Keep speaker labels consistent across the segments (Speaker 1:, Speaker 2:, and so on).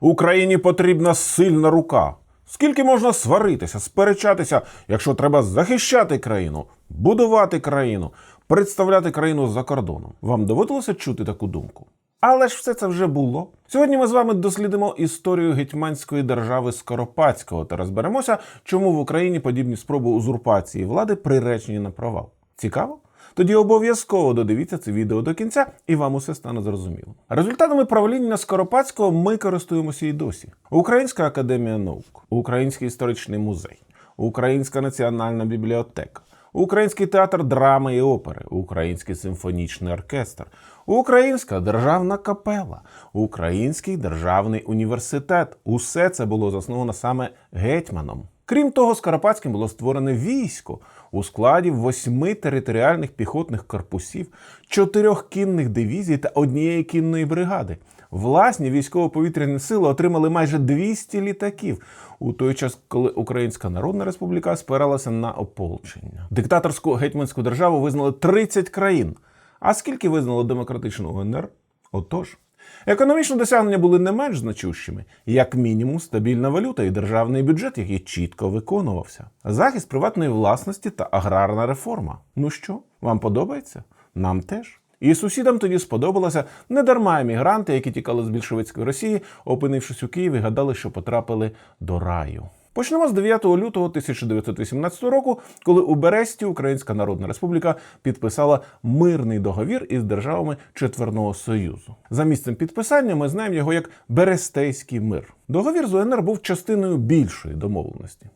Speaker 1: Україні потрібна сильна рука. Скільки можна сваритися, сперечатися, якщо треба захищати країну, будувати країну, представляти країну за кордоном? Вам доводилося чути таку думку? Але ж все це вже було. Сьогодні ми з вами дослідимо історію гетьманської держави Скоропадського та розберемося, чому в Україні подібні спроби узурпації влади приречені на провал. Цікаво? Тоді обов'язково додивіться це відео до кінця, і вам усе стане зрозуміло. Результатами правління Скоропадського ми користуємося і досі: Українська академія наук, Український історичний музей, Українська національна бібліотека. Український театр драми і опери, Український симфонічний оркестр, Українська державна капела, Український державний університет. Усе це було засновано саме гетьманом. Крім того, Скоропадським було створене військо у складі восьми територіальних піхотних корпусів, чотирьох кінних дивізій та однієї кінної бригади. Власні військово-повітряні сили отримали майже 200 літаків у той час, коли Українська Народна Республіка спиралася на ополчення. Диктаторську гетьманську державу визнали 30 країн. А скільки визнало демократичну УНР? Отож. Економічні досягнення були не менш значущими, як мінімум, стабільна валюта і державний бюджет, який чітко виконувався. Захист приватної власності та аграрна реформа. Ну що, вам подобається? Нам теж. І сусідам тоді сподобалося недарма емігранти, які тікали з більшовицької Росії, опинившись у Києві, гадали, що потрапили до раю. Почнемо з 9 лютого 1918 року, коли у Бересті Українська Народна Республіка підписала мирний договір із державами Четверного Союзу. За місцем підписання ми знаємо його як Берестейський мир. Договір з УНР був частиною більшої домовленості.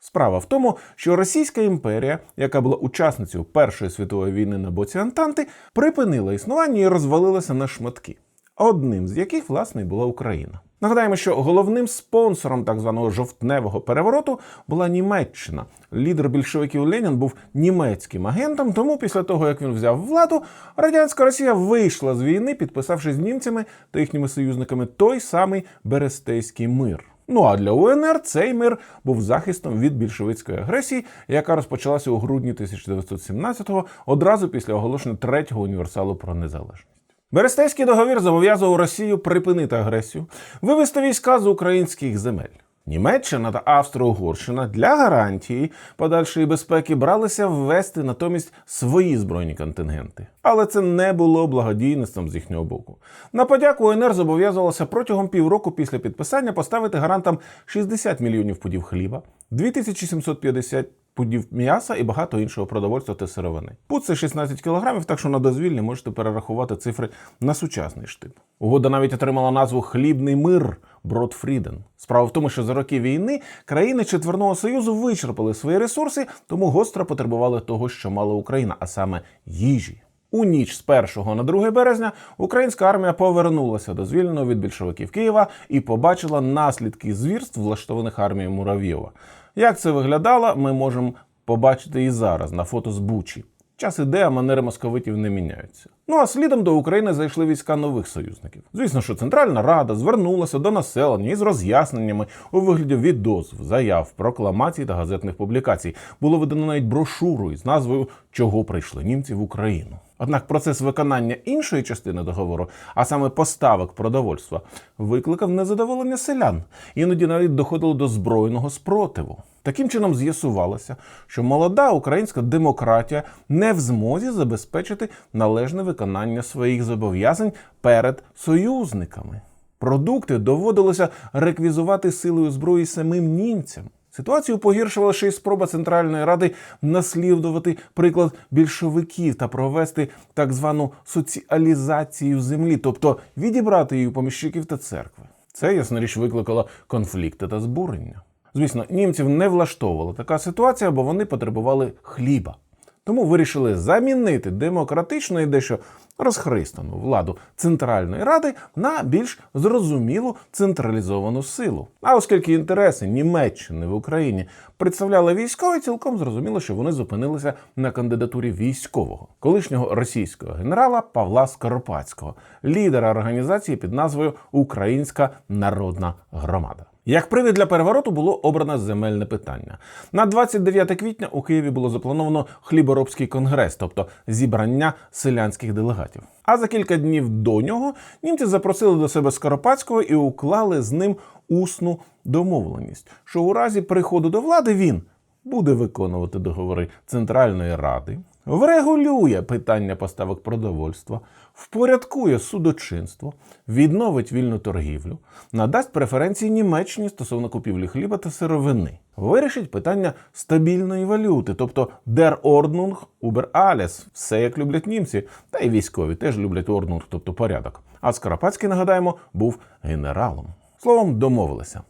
Speaker 1: Справа в тому, що Російська імперія, яка була учасницею Першої світової війни на боці Антанти, припинила існування і розвалилася на шматки, одним з яких, власне, була Україна. Нагадаємо, що головним спонсором так званого жовтневого перевороту була Німеччина. Лідер більшовиків Ленін був німецьким агентом. Тому після того, як він взяв владу, радянська Росія вийшла з війни, підписавши з німцями та їхніми союзниками той самий Берестейський мир. Ну а для УНР цей мир був захистом від більшовицької агресії, яка розпочалася у грудні 1917-го, одразу після оголошення третього універсалу про незалежність. Берестейський договір зобов'язував Росію припинити агресію, вивести війська з українських земель. Німеччина та Австро-Угорщина для гарантії подальшої безпеки бралися ввести натомість свої збройні контингенти. Але це не було благодійництвом з їхнього боку. На подяку УНР зобов'язувалося протягом півроку після підписання поставити гарантам 60 мільйонів пудів хліба, 2750 пудів м'яса і багато іншого продовольства та сировини. Пуд це 16 кілограмів, так що на дозвільні можете перерахувати цифри на сучасний штиб. Угода навіть отримала назву Хлібний мир Бродфріден. Справа в тому, що за роки війни країни Четверного Союзу вичерпали свої ресурси, тому гостро потребували того, що мала Україна, а саме їжі. У ніч з 1 на 2 березня українська армія повернулася до звільненого від більшовиків Києва і побачила наслідки звірств, влаштованих армією Муравйова. Як це виглядало, ми можемо побачити і зараз на фото з Бучі. Час іде, а манери московитів не міняються. Ну а слідом до України зайшли війська нових союзників. Звісно, що Центральна Рада звернулася до населення із роз'ясненнями у вигляді відозв, заяв, прокламацій та газетних публікацій. Було видано навіть брошуру із назвою Чого прийшли німці в Україну. Однак процес виконання іншої частини договору, а саме поставок продовольства, викликав незадоволення селян. Іноді навіть доходило до збройного спротиву. Таким чином з'ясувалося, що молода українська демократія не в змозі забезпечити належне виконання своїх зобов'язань перед союзниками. Продукти доводилося реквізувати силою зброї самим німцям. Ситуацію погіршувала ще й спроба Центральної Ради наслідувати приклад більшовиків та провести так звану соціалізацію землі, тобто відібрати її у поміщиків та церкви. Це, ясна річ, викликало конфлікти та збурення. Звісно, німців не влаштовувала така ситуація, бо вони потребували хліба. Тому вирішили замінити демократичну і дещо розхристану владу Центральної Ради на більш зрозумілу централізовану силу. А оскільки інтереси Німеччини в Україні представляли військові, цілком зрозуміло, що вони зупинилися на кандидатурі військового, колишнього російського генерала Павла Скоропадського, лідера організації під назвою Українська Народна Громада. Як привід для перевороту було обрано земельне питання. На 29 квітня у Києві було заплановано хліборобський конгрес, тобто зібрання селянських делегатів. А за кілька днів до нього німці запросили до себе Скоропадського і уклали з ним усну домовленість, що у разі приходу до влади він буде виконувати договори Центральної Ради, врегулює питання поставок продовольства, впорядкує судочинство, відновить вільну торгівлю, надасть преференції Німеччині стосовно купівлі хліба та сировини, вирішить питання стабільної валюти, тобто der Ordnung über alles, все як люблять німці, та й військові теж люблять Ordnung, тобто порядок. А Скоропадський, нагадаємо, був генералом. Словом, домовилися.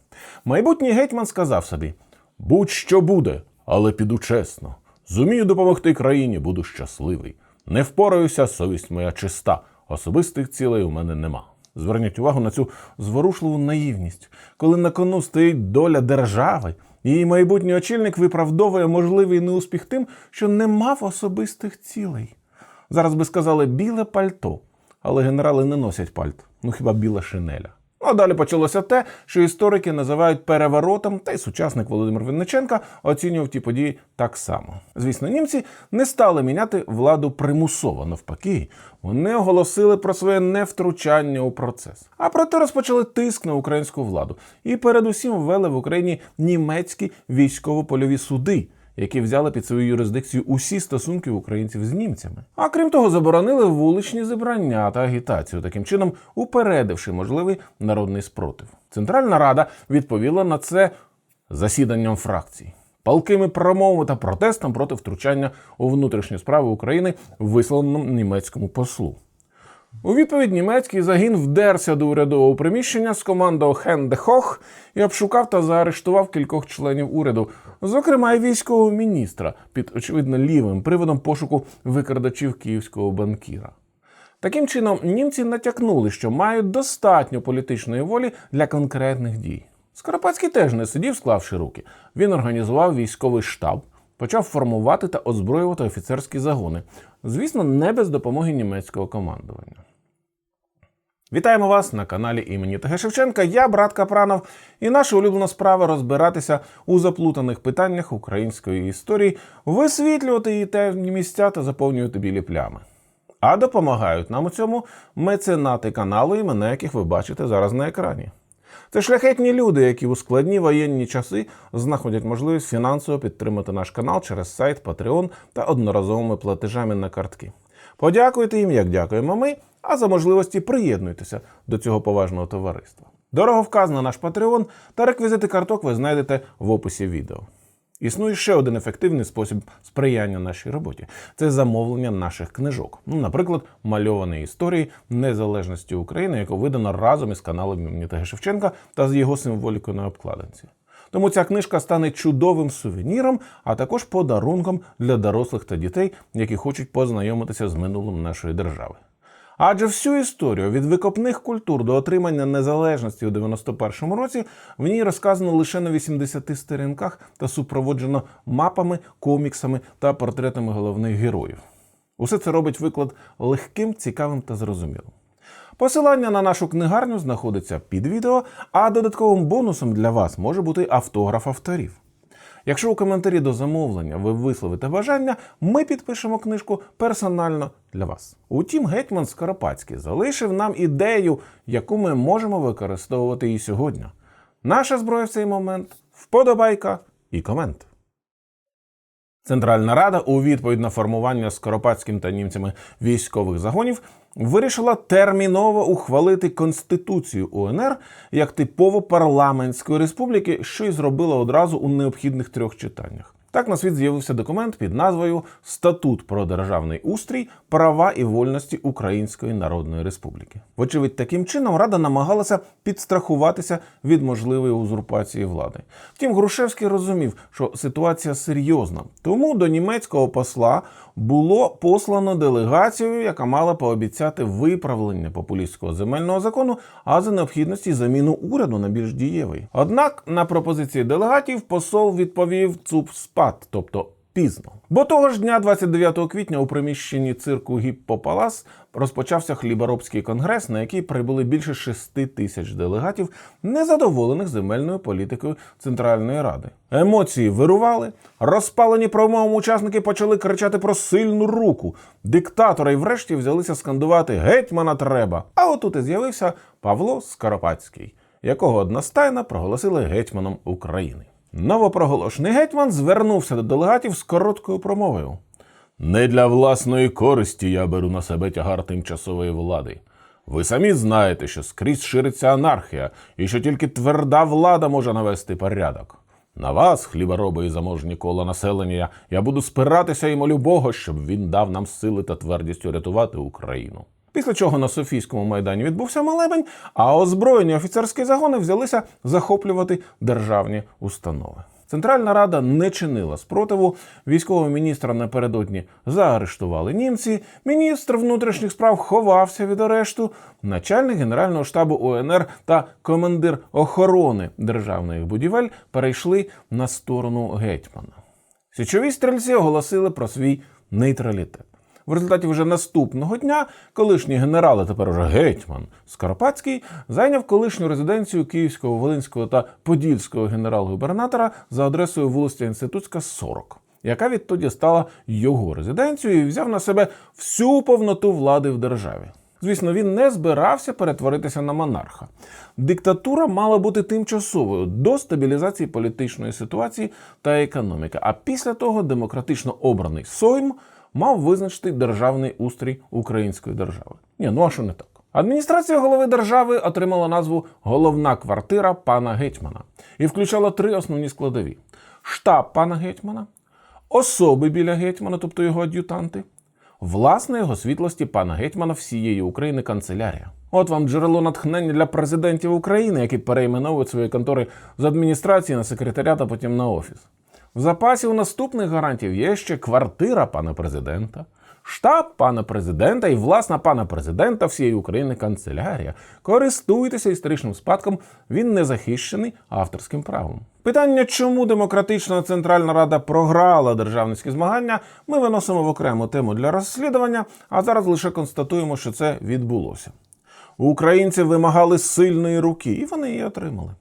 Speaker 1: Майбутній гетьман сказав собі: будь-що буде, але піду чесно. Зумію допомогти країні, буду щасливий. Не впораюся, совість моя чиста. Особистих цілей у мене нема. Зверніть увагу на цю зворушливу наївність, коли на кону стоїть доля держави, її майбутній очільник виправдовує можливий неуспіх тим, що не мав особистих цілей. Зараз би сказали біле пальто, але генерали не носять пальт, ну хіба біла шинеля. Ну, а далі почалося те, що історики називають переворотом, та й сучасник Володимир Винниченка оцінював ті події так само. Звісно, німці не стали міняти владу примусово. Навпаки, вони оголосили про своє невтручання у процес. А проте розпочали тиск на українську владу і передусім ввели в Україні німецькі військово-польові суди які взяли під свою юрисдикцію усі стосунки українців з німцями. А крім того, заборонили вуличні зібрання та агітацію, таким чином упередивши можливий народний спротив. Центральна Рада відповіла на це засіданням фракцій. Палкими промовами та протестом проти втручання у внутрішні справи України висловленому німецькому послу. У відповідь німецький загін вдерся до урядового приміщення, скомандував Хен де Хох і обшукав та заарештував кількох членів уряду, зокрема й військового міністра, під очевидно лівим приводом пошуку викрадачів київського банкіра. Таким чином, німці натякнули, що мають достатньо політичної волі для конкретних дій. Скоропадський теж не сидів, склавши руки. Він організував військовий штаб, почав формувати та озброювати офіцерські загони. Звісно, не без допомоги німецького командування. Вітаємо вас на каналі імені ТГ Шевченка. Я брат Капранов, і наша улюблена справа розбиратися у заплутаних питаннях української історії, висвітлювати її темні місця та заповнювати білі плями. А допомагають нам у цьому меценати каналу, імена яких ви бачите зараз на екрані. Це шляхетні люди, які у складні воєнні часи знаходять можливість фінансово підтримати наш канал через сайт, Patreon та одноразовими платежами на картки. Подякуйте їм, як дякуємо ми, а за можливості приєднуйтеся до цього поважного товариства. Дорого вказано наш Patreon та реквізити карток ви знайдете в описі відео. Існує ще один ефективний спосіб сприяння нашій роботі це замовлення наших книжок. Ну, наприклад, мальовані історії незалежності України, яку видано разом із каналом Т.Г. Шевченка та з його символікою на обкладинці. Тому ця книжка стане чудовим сувеніром, а також подарунком для дорослих та дітей, які хочуть познайомитися з минулим нашої держави. Адже всю історію від викопних культур до отримання незалежності у 91-му році в ній розказано лише на 80 сторінках та супроводжено мапами, коміксами та портретами головних героїв. Усе це робить виклад легким, цікавим та зрозумілим. Посилання на нашу книгарню знаходиться під відео, а додатковим бонусом для вас може бути автограф авторів. Якщо у коментарі до замовлення ви висловите бажання, ми підпишемо книжку персонально для вас. Утім, гетьман Скоропадський залишив нам ідею, яку ми можемо використовувати і сьогодні. Наша зброя в цей момент вподобайка і комент. Центральна Рада у відповідь на формування Скоропадським та німцями військових загонів вирішила терміново ухвалити Конституцію УНР як типово парламентської республіки, що й зробила одразу у необхідних трьох читаннях. Так на світ з'явився документ під назвою Статут про державний устрій, права і вольності Української Народної Республіки. Вочевидь, таким чином Рада намагалася підстрахуватися від можливої узурпації влади. Втім, Грушевський розумів, що ситуація серйозна, тому до німецького посла було послано делегацію, яка мала пообіцяти виправлення популістського земельного закону, а за необхідності заміну уряду на більш дієвий. Однак на пропозиції делегатів посол відповів цуп спад, тобто пізно. Бо того ж дня, 29 квітня, у приміщенні цирку Гіппопалас розпочався хліборобський конгрес, на який прибули більше 6 тисяч делегатів, незадоволених земельною політикою Центральної Ради. Емоції вирували, розпалені промовом учасники почали кричати про сильну руку. Диктатори й врешті взялися скандувати Гетьмана треба. А отут і з'явився Павло Скоропадський, якого одностайно проголосили гетьманом України. Новопроголошений гетьман звернувся до делегатів з короткою промовою. Не для власної користі я беру на себе тягар тимчасової влади. Ви самі знаєте, що скрізь шириться анархія, і що тільки тверда влада може навести порядок. На вас, хлібороби і заможні кола населення, я буду спиратися і молю Бога, щоб він дав нам сили та твердість урятувати Україну. Після чого на Софійському майдані відбувся молебень, а озброєні офіцерські загони взялися захоплювати державні установи. Центральна Рада не чинила спротиву. Військового міністра напередодні заарештували німці. Міністр внутрішніх справ ховався від арешту. Начальник генерального штабу УНР та командир охорони державних будівель перейшли на сторону гетьмана. Січові стрільці оголосили про свій нейтралітет. В результаті вже наступного дня колишній генерал, а тепер уже гетьман Скоропадський, зайняв колишню резиденцію Київського, Волинського та Подільського генерал-губернатора за адресою вулиця Інститутська, 40, яка відтоді стала його резиденцією і взяв на себе всю повноту влади в державі. Звісно, він не збирався перетворитися на монарха. Диктатура мала бути тимчасовою до стабілізації політичної ситуації та економіки. А після того демократично обраний Сойм мав визначити державний устрій української держави. Ні, ну а що не так? Адміністрація голови держави отримала назву Головна квартира пана гетьмана і включала три основні складові: штаб пана гетьмана, особи біля гетьмана, тобто його ад'ютанти, власне його світлості пана гетьмана всієї України канцелярія. От вам джерело натхнення для президентів України, які перейменовують свої контори з адміністрації на секретаріат, а потім на офіс. В запасі у наступних гарантів є ще квартира пана президента, штаб пана президента і власна пана президента всієї України канцелярія. Користуйтеся історичним спадком, він не захищений авторським правом. Питання, чому демократична Центральна Рада програла державницькі змагання, ми виносимо в окрему тему для розслідування, а зараз лише констатуємо, що це відбулося. Українці вимагали сильної руки, і вони її отримали.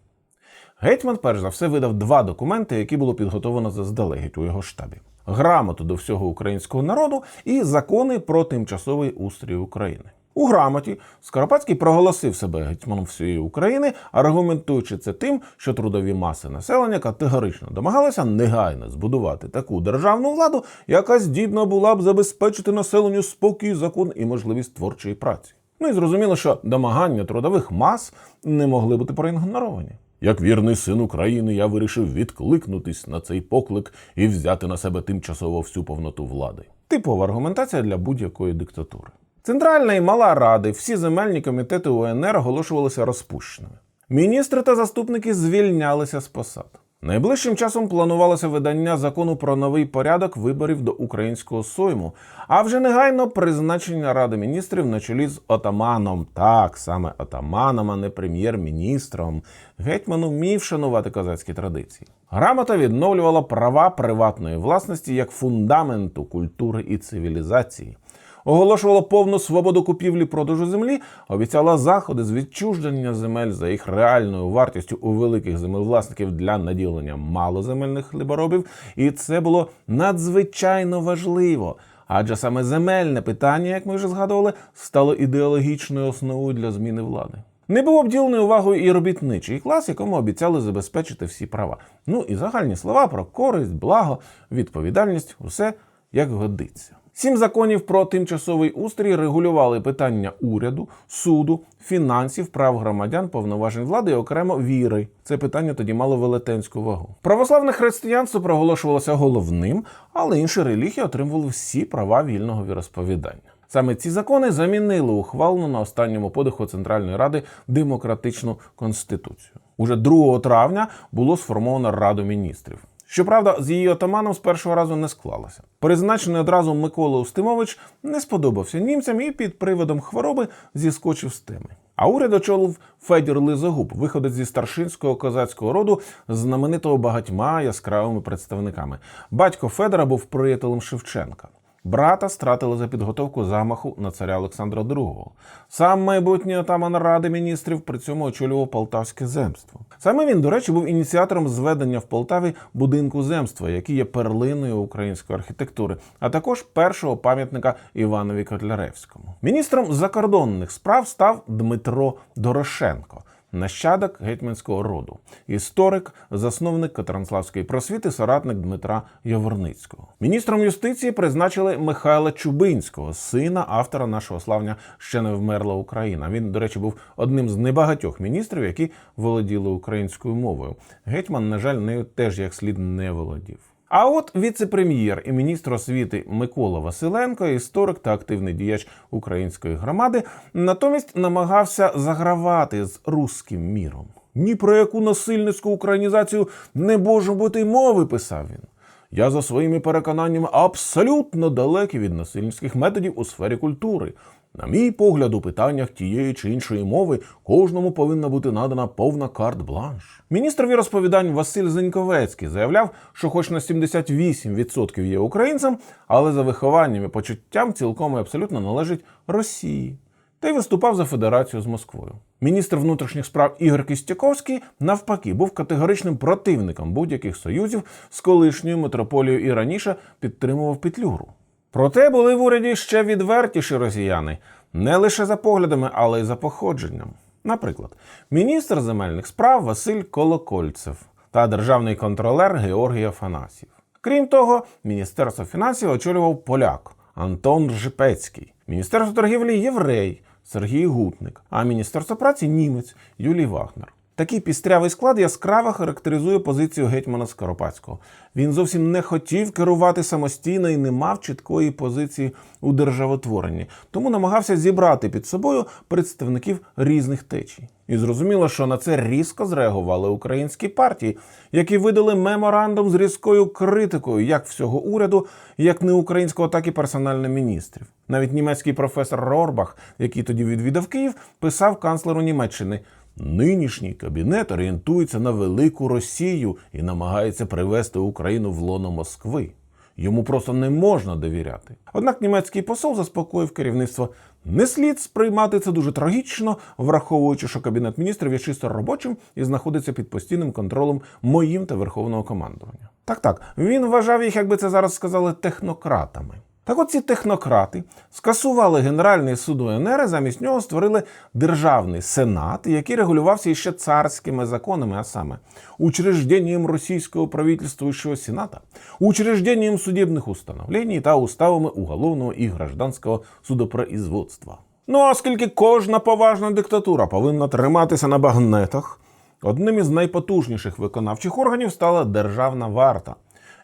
Speaker 1: Гетьман, перш за все, видав два документи, які було підготовлено заздалегідь у його штабі: грамоту до всього українського народу і закони про тимчасовий устрій України. У грамоті Скоропадський проголосив себе гетьманом всієї України, аргументуючи це тим, що трудові маси населення категорично домагалися негайно збудувати таку державну владу, яка здібна була б забезпечити населенню спокій, закон і можливість творчої праці. Ну і зрозуміло, що домагання трудових мас не могли бути проігноровані. Як вірний син України, я вирішив відкликнутись на цей поклик і взяти на себе тимчасово всю повноту влади. Типова аргументація для будь-якої диктатури. Центральна і мала ради, всі земельні комітети УНР оголошувалися розпущеними. Міністри та заступники звільнялися з посад. Найближчим часом планувалося видання закону про новий порядок виборів до українського сойму, а вже негайно призначення Ради міністрів на чолі з отаманом, так саме отаманом, а не прем'єр-міністром. Гетьман умів шанувати козацькі традиції. Грамота відновлювала права приватної власності як фундаменту культури і цивілізації. Оголошувала повну свободу купівлі продажу землі, обіцяла заходи з відчуження земель за їх реальною вартістю у великих землевласників для наділення малоземельних хліборобів, і це було надзвичайно важливо. Адже саме земельне питання, як ми вже згадували, стало ідеологічною основою для зміни влади. Не був обділений увагою і робітничий клас, якому обіцяли забезпечити всі права. Ну і загальні слова про користь, благо, відповідальність усе як годиться. Сім законів про тимчасовий устрій регулювали питання уряду, суду, фінансів, прав громадян, повноважень влади і окремо віри. Це питання тоді мало велетенську вагу. Православне християнство проголошувалося головним, але інші релігії отримували всі права вільного віросповідання. Саме ці закони замінили ухвалену на останньому подиху Центральної Ради демократичну конституцію. Уже 2 травня було сформовано Раду міністрів. Щоправда, з її отаманом з першого разу не склалося. Призначений одразу Микола Устимович не сподобався німцям і під приводом хвороби зіскочив з теми. А уряд очолив Федір Лизогуб, виходить зі старшинського козацького роду, знаменитого багатьма яскравими представниками. Батько Федора був приятелем Шевченка. Брата стратили за підготовку замаху на царя Олександра II. Сам майбутній отаман Ради міністрів при цьому очолював Полтавське земство. Саме він, до речі, був ініціатором зведення в Полтаві будинку земства, який є перлиною української архітектури, а також першого пам'ятника Іванові Котляревському. Міністром закордонних справ став Дмитро Дорошенко. Нащадок гетьманського роду, історик, засновник Катеринславської просвіти, соратник Дмитра Яворницького. Міністром юстиції призначили Михайла Чубинського, сина автора нашого славня ще не вмерла Україна. Він, до речі, був одним з небагатьох міністрів, які володіли українською мовою. Гетьман, на жаль, нею теж як слід не володів. А от віце-прем'єр і міністр освіти Микола Василенко, історик та активний діяч української громади, натомість намагався загравати з руським міром. Ні про яку насильницьку українізацію не може бути й мови, писав він. Я за своїми переконаннями абсолютно далекий від насильницьких методів у сфері культури. На мій погляд, у питаннях тієї чи іншої мови кожному повинна бути надана повна карт-бланш. Міністр розповідань Василь Зеньковецький заявляв, що хоч на 78% є українцем, але за вихованням і почуттям цілком і абсолютно належить Росії. Та й виступав за федерацію з Москвою. Міністр внутрішніх справ Ігор Кістяковський, навпаки, був категоричним противником будь-яких союзів з колишньою митрополією і раніше підтримував Петлюру. Проте були в уряді ще відвертіші росіяни не лише за поглядами, але й за походженням. Наприклад, міністр земельних справ Василь Колокольцев та державний контролер Георгій Афанасьєв. Крім того, Міністерство фінансів очолював поляк Антон Ржипецький, Міністерство торгівлі єврей Сергій Гутник, а Міністерство праці німець Юлій Вагнер. Такий пістрявий склад яскраво характеризує позицію гетьмана Скоропадського. Він зовсім не хотів керувати самостійно і не мав чіткої позиції у державотворенні, тому намагався зібрати під собою представників різних течій. І зрозуміло, що на це різко зреагували українські партії, які видали меморандум з різкою критикою як всього уряду, як не українського, так і персонально міністрів. Навіть німецький професор Рорбах, який тоді відвідав Київ, писав канцлеру Німеччини. Нинішній кабінет орієнтується на велику Росію і намагається привести Україну в лоно Москви. Йому просто не можна довіряти. Однак німецький посол заспокоїв керівництво. Не слід сприймати це дуже трагічно, враховуючи, що кабінет міністрів є чисто робочим і знаходиться під постійним контролем моїм та верховного командування. Так, так, він вважав їх, як би це зараз сказали, технократами. Так от ці технократи скасували Генеральний суд УНР, і замість нього створили державний сенат, який регулювався іще царськими законами, а саме учрежденням російського правительствующего сената, учрежденням судебних установлений та уставами уголовного і гражданського судопроизводства. Ну оскільки кожна поважна диктатура повинна триматися на багнетах, одним із найпотужніших виконавчих органів стала державна варта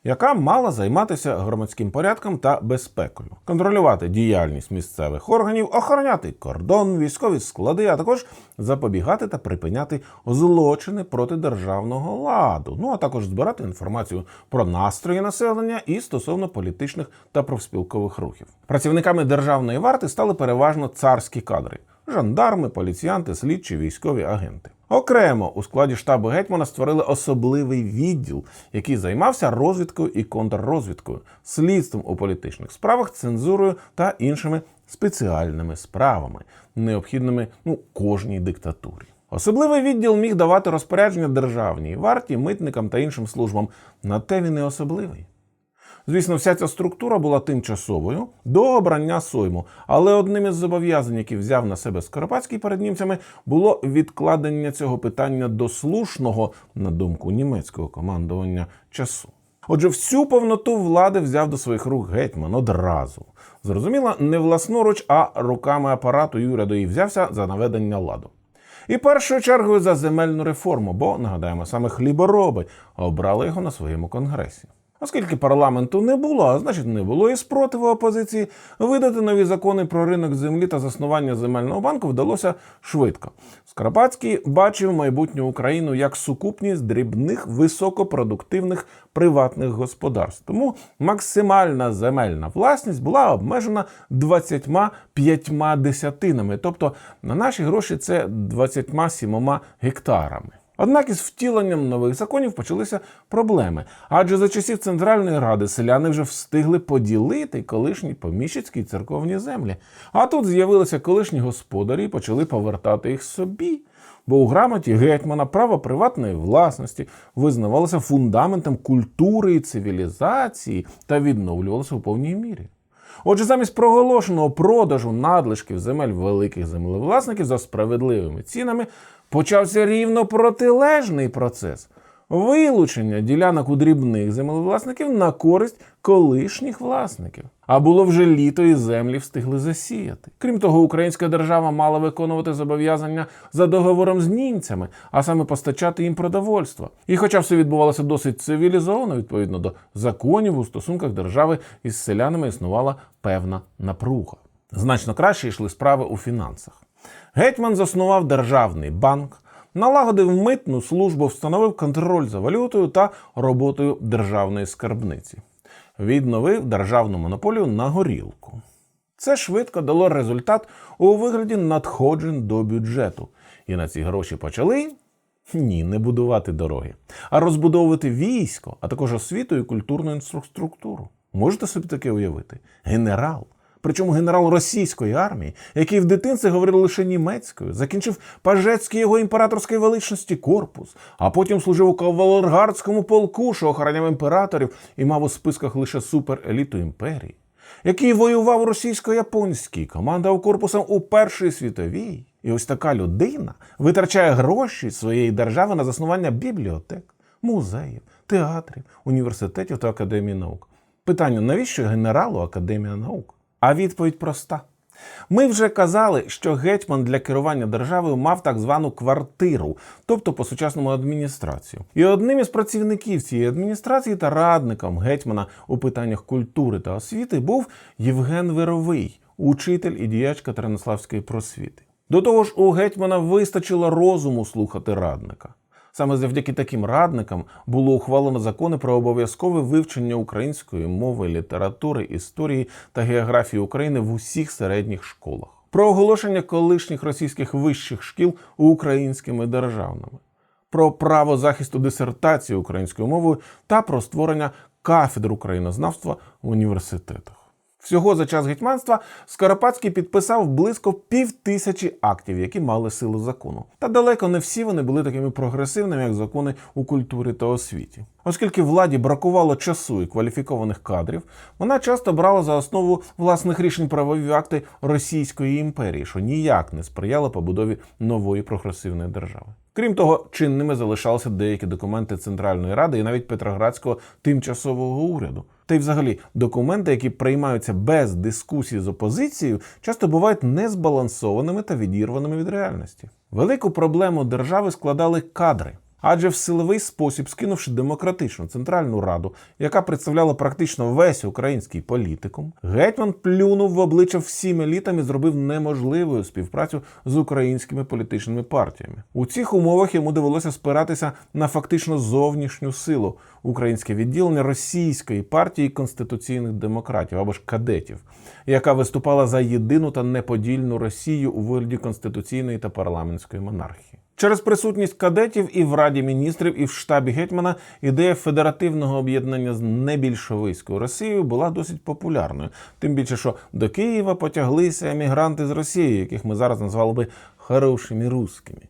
Speaker 1: яка мала займатися громадським порядком та безпекою, контролювати діяльність місцевих органів, охороняти кордон, військові склади, а також запобігати та припиняти злочини проти державного ладу. Ну а також збирати інформацію про настрої населення і стосовно політичних та профспілкових рухів. Працівниками державної варти стали переважно царські кадри. Жандарми, поліціянти, слідчі, військові агенти. Окремо у складі штабу гетьмана створили особливий відділ, який займався розвідкою і контррозвідкою, слідством у політичних справах, цензурою та іншими спеціальними справами, необхідними ну кожній диктатурі. Особливий відділ міг давати розпорядження державній варті, митникам та іншим службам. На те він і особливий. Звісно, вся ця структура була тимчасовою до обрання Сойму, але одним із зобов'язань, які взяв на себе Скоропадський перед німцями, було відкладення цього питання до слушного, на думку німецького командування, часу. Отже, всю повноту влади взяв до своїх рук гетьман одразу. Зрозуміло, не власноруч, а руками апарату і уряду взявся за наведення ладу. І першою чергою за земельну реформу, бо нагадаємо, саме хлібороби обрали його на своєму конгресі. Оскільки парламенту не було, а значить не було і спротиву опозиції, видати нові закони про ринок землі та заснування земельного банку вдалося швидко. Скарпатський бачив майбутню Україну як сукупність дрібних високопродуктивних приватних господарств. Тому максимальна земельна власність була обмежена 25 десятинами, тобто на наші гроші це 27 гектарами. Однак із втіленням нових законів почалися проблеми, адже за часів Центральної ради селяни вже встигли поділити колишні поміщицькі церковні землі. А тут з'явилися колишні господарі і почали повертати їх собі. Бо у грамоті гетьмана право приватної власності визнавалося фундаментом культури і цивілізації та відновлювалося у повній мірі. Отже, замість проголошеного продажу надлишків земель великих землевласників за справедливими цінами почався рівно протилежний процес вилучення ділянок у дрібних землевласників на користь колишніх власників. А було вже літо і землі встигли засіяти. Крім того, українська держава мала виконувати зобов'язання за договором з німцями, а саме постачати їм продовольство. І хоча все відбувалося досить цивілізовано, відповідно до законів у стосунках держави із селянами існувала певна напруга. Значно краще йшли справи у фінансах. Гетьман заснував державний банк, налагодив митну службу, встановив контроль за валютою та роботою державної скарбниці, відновив державну монополію на горілку. Це швидко дало результат у вигляді надходжень до бюджету. І на ці гроші почали ні, не будувати дороги, а розбудовувати військо, а також освіту і культурну інфраструктуру. Можете собі таке уявити? Генерал причому генерал російської армії, який в дитинстві говорив лише німецькою, закінчив Пажецький його імператорської величності корпус, а потім служив у кавалергардському полку, що охороняв імператорів і мав у списках лише супереліту імперії, який воював російсько-японській, командував корпусом у Першій світовій. І ось така людина витрачає гроші своєї держави на заснування бібліотек, музеїв, театрів, університетів та академії наук. Питання: навіщо генералу Академія наук? А відповідь проста. Ми вже казали, що гетьман для керування державою мав так звану квартиру, тобто по сучасному адміністрацію. І одним із працівників цієї адміністрації та радником гетьмана у питаннях культури та освіти був Євген Вировий, учитель і діяч Катеринославської просвіти. До того ж, у гетьмана вистачило розуму слухати радника. Саме завдяки таким радникам було ухвалено закони про обов'язкове вивчення української мови, літератури, історії та географії України в усіх середніх школах, про оголошення колишніх російських вищих шкіл українськими державними, про право захисту дисертації українською мовою та про створення кафедр українознавства в університетах. Всього за час гетьманства Скоропадський підписав близько пів тисячі актів, які мали силу закону. Та далеко не всі вони були такими прогресивними, як закони у культурі та освіті. Оскільки владі бракувало часу і кваліфікованих кадрів, вона часто брала за основу власних рішень правові акти Російської імперії, що ніяк не сприяло побудові нової прогресивної держави. Крім того, чинними залишалися деякі документи Центральної ради і навіть Петроградського тимчасового уряду. Та й, взагалі, документи, які приймаються без дискусії з опозицією, часто бувають незбалансованими та відірваними від реальності. Велику проблему держави складали кадри. Адже в силовий спосіб, скинувши демократичну центральну раду, яка представляла практично весь український політикум, гетьман плюнув в обличчя всім елітам і зробив неможливою співпрацю з українськими політичними партіями. У цих умовах йому довелося спиратися на фактично зовнішню силу українське відділення російської партії конституційних демократів або ж кадетів, яка виступала за єдину та неподільну Росію у вигляді конституційної та парламентської монархії. Через присутність кадетів і в Раді міністрів, і в штабі гетьмана ідея федеративного об'єднання з небільшовицькою Росією була досить популярною. Тим більше, що до Києва потяглися емігранти з Росії, яких ми зараз назвали би хорошими русскими.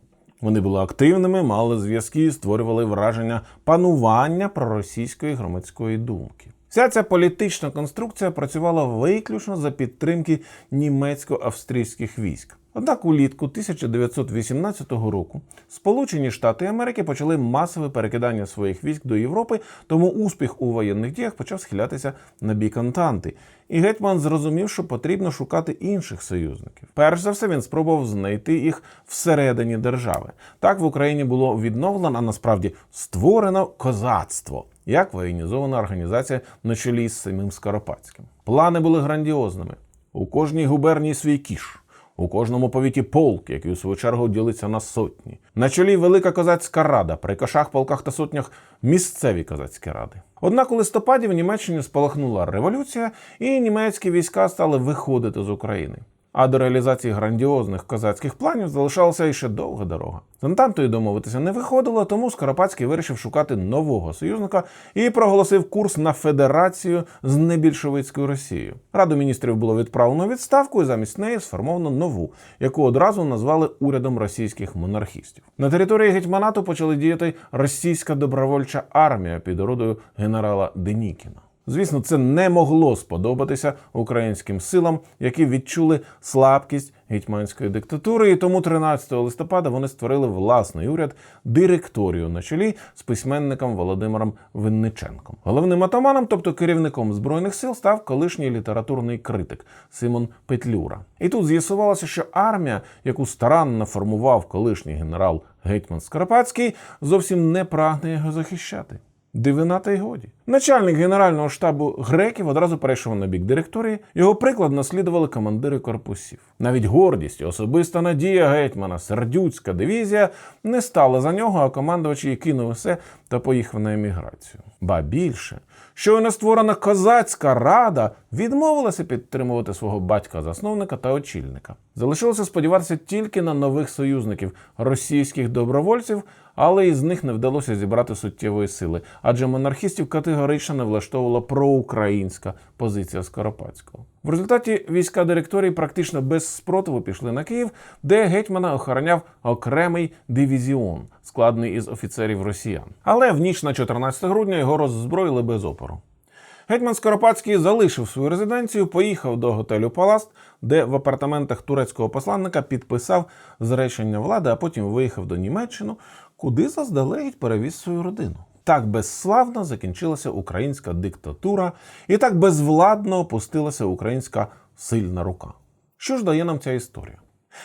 Speaker 1: Вони були активними, мали зв'язки, створювали враження панування проросійської громадської думки. Вся ця політична конструкція працювала виключно за підтримки німецько-австрійських військ. Однак улітку 1918 року Сполучені Штати Америки почали масове перекидання своїх військ до Європи, тому успіх у воєнних діях почав схилятися на бік Антанти. І гетьман зрозумів, що потрібно шукати інших союзників. Перш за все, він спробував знайти їх всередині держави. Так в Україні було відновлено, а насправді створено козацтво як воєнізована організація на чолі з самим Скоропадським. Плани були грандіозними. У кожній губернії свій кіш. У кожному повіті полк, який у свою чергу ділиться на сотні. На чолі велика козацька рада, при кошах, полках та сотнях місцеві козацькі ради. Однак у листопаді в Німеччині спалахнула революція, і німецькі війська стали виходити з України. А до реалізації грандіозних козацьких планів залишалася ще довга дорога. З Антантою домовитися не виходило, тому Скоропадський вирішив шукати нового союзника і проголосив курс на федерацію з небільшовицькою Росією. Раду міністрів було відправлено відставку, і замість неї сформовано нову, яку одразу назвали урядом російських монархістів. На території гетьманату почали діяти російська добровольча армія під орудою генерала Денікіна. Звісно, це не могло сподобатися українським силам, які відчули слабкість гетьманської диктатури, і тому 13 листопада вони створили власний уряд директорію на чолі з письменником Володимиром Винниченком. Головним атаманом, тобто керівником збройних сил, став колишній літературний критик Симон Петлюра. І тут з'ясувалося, що армія, яку старанно формував колишній генерал гетьман Скоропадський, зовсім не прагне його захищати. Дивина та й годі. Начальник генерального штабу греків одразу перейшов на бік директорії. Його приклад наслідували командири корпусів. Навіть гордість, особиста надія гетьмана, сердюцька дивізія не стала за нього, а командувач її кинув усе та поїхав на еміграцію. Ба більше, щойно створена козацька рада відмовилася підтримувати свого батька-засновника та очільника. Залишилося сподіватися тільки на нових союзників російських добровольців, але із них не вдалося зібрати суттєвої сили, адже монархістів категорично не влаштовувала проукраїнська позиція Скоропадського. В результаті війська директорії практично без спротиву пішли на Київ, де гетьмана охороняв окремий дивізіон, складений із офіцерів росіян. Але в ніч на 14 грудня його роззброїли без опору. Гетьман Скоропадський залишив свою резиденцію, поїхав до готелю Паласт, де в апартаментах турецького посланника підписав зречення влади, а потім виїхав до Німеччини, куди заздалегідь перевіз свою родину. Так безславно закінчилася українська диктатура, і так безвладно опустилася українська сильна рука. Що ж дає нам ця історія?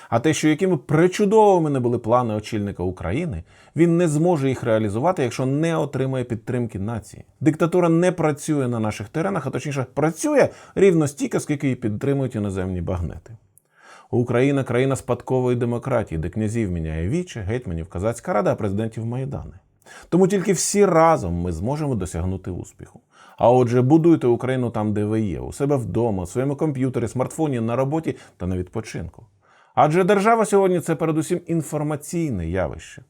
Speaker 1: А те, що якими причудовими не були плани очільника України, він не зможе їх реалізувати, якщо не отримає підтримки нації. Диктатура не працює на наших теренах, а точніше працює рівно стільки, скільки її підтримують іноземні багнети. Україна країна спадкової демократії, де князів міняє віче, гетьманів, козацька рада, а президентів майдани. Тому тільки всі разом ми зможемо досягнути успіху. А отже, будуйте Україну там, де ви є, у себе вдома, у своєму комп'ютері, смартфоні, на роботі та на відпочинку. Адже держава сьогодні це передусім інформаційне явище.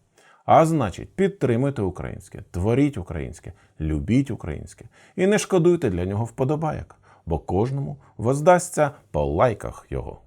Speaker 1: А значить, підтримуйте українське, творіть українське, любіть українське і не шкодуйте для нього вподобайок, бо кожному воздасться по лайках його.